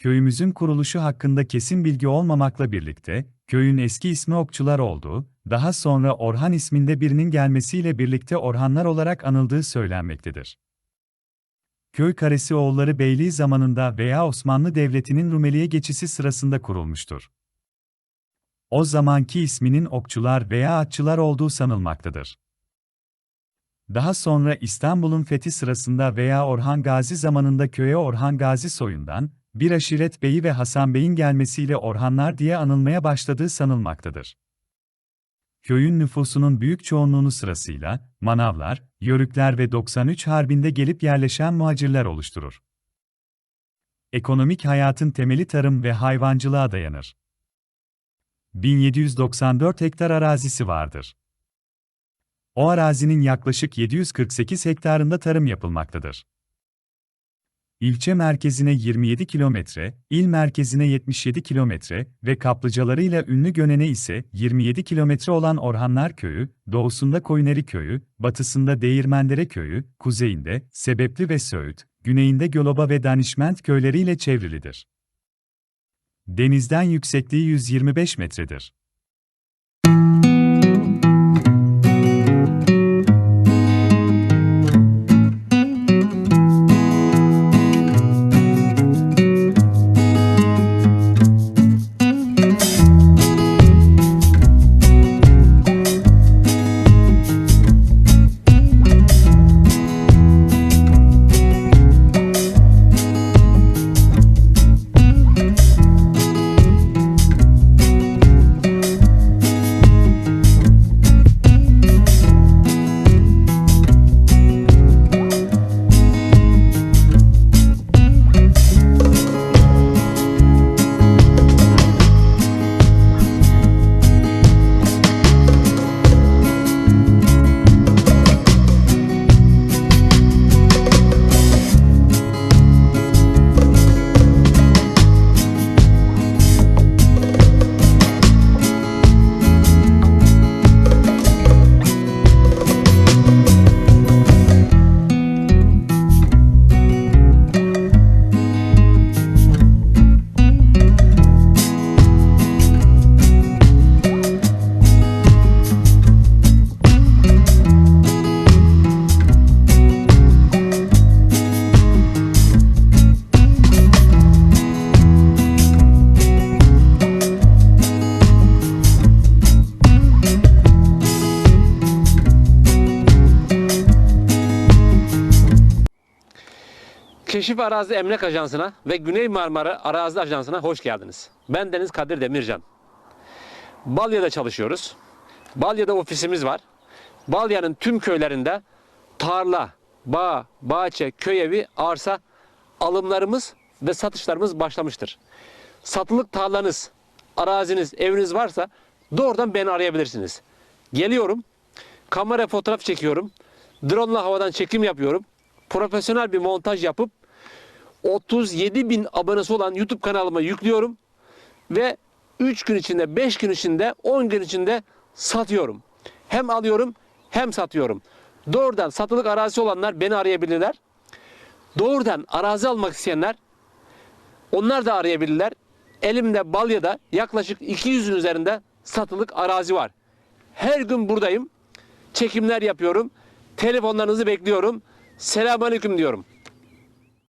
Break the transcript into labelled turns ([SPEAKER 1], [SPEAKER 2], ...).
[SPEAKER 1] köyümüzün kuruluşu hakkında kesin bilgi olmamakla birlikte, köyün eski ismi Okçular olduğu, daha sonra Orhan isminde birinin gelmesiyle birlikte Orhanlar olarak anıldığı söylenmektedir. Köy Karesi oğulları Beyliği zamanında veya Osmanlı Devleti'nin Rumeli'ye geçişi sırasında kurulmuştur. O zamanki isminin Okçular veya Atçılar olduğu sanılmaktadır. Daha sonra İstanbul'un fethi sırasında veya Orhan Gazi zamanında köye Orhan Gazi soyundan, bir aşiret beyi ve Hasan Bey'in gelmesiyle Orhanlar diye anılmaya başladığı sanılmaktadır. Köyün nüfusunun büyük çoğunluğunu sırasıyla, Manavlar, Yörükler ve 93 Harbi'nde gelip yerleşen muhacirler oluşturur. Ekonomik hayatın temeli tarım ve hayvancılığa dayanır. 1794 hektar arazisi vardır. O arazinin yaklaşık 748 hektarında tarım yapılmaktadır. İlçe merkezine 27 kilometre, il merkezine 77 kilometre ve kaplıcalarıyla ünlü Gönen'e ise 27 kilometre olan Orhanlar Köyü, doğusunda Koyuneri Köyü, batısında Değirmendere Köyü, kuzeyinde Sebepli ve Söğüt, güneyinde Göloba ve Danişment köyleriyle çevrilidir. Denizden yüksekliği 125 metredir.
[SPEAKER 2] Keşif Arazi Emlak Ajansı'na ve Güney Marmara Arazi Ajansı'na hoş geldiniz. Ben Deniz Kadir Demircan. Balya'da çalışıyoruz. Balya'da ofisimiz var. Balya'nın tüm köylerinde tarla, bağ, bahçe, köy evi, arsa alımlarımız ve satışlarımız başlamıştır. Satılık tarlanız, araziniz, eviniz varsa doğrudan beni arayabilirsiniz. Geliyorum, kamera fotoğraf çekiyorum, drone ile havadan çekim yapıyorum, profesyonel bir montaj yapıp 37 bin abonesi olan YouTube kanalıma yüklüyorum ve 3 gün içinde, 5 gün içinde, 10 gün içinde satıyorum. Hem alıyorum hem satıyorum. Doğrudan satılık arazisi olanlar beni arayabilirler. Doğrudan arazi almak isteyenler onlar da arayabilirler. Elimde Balya'da yaklaşık 200'ün üzerinde satılık arazi var. Her gün buradayım. Çekimler yapıyorum. Telefonlarınızı bekliyorum. Selamünaleyküm diyorum.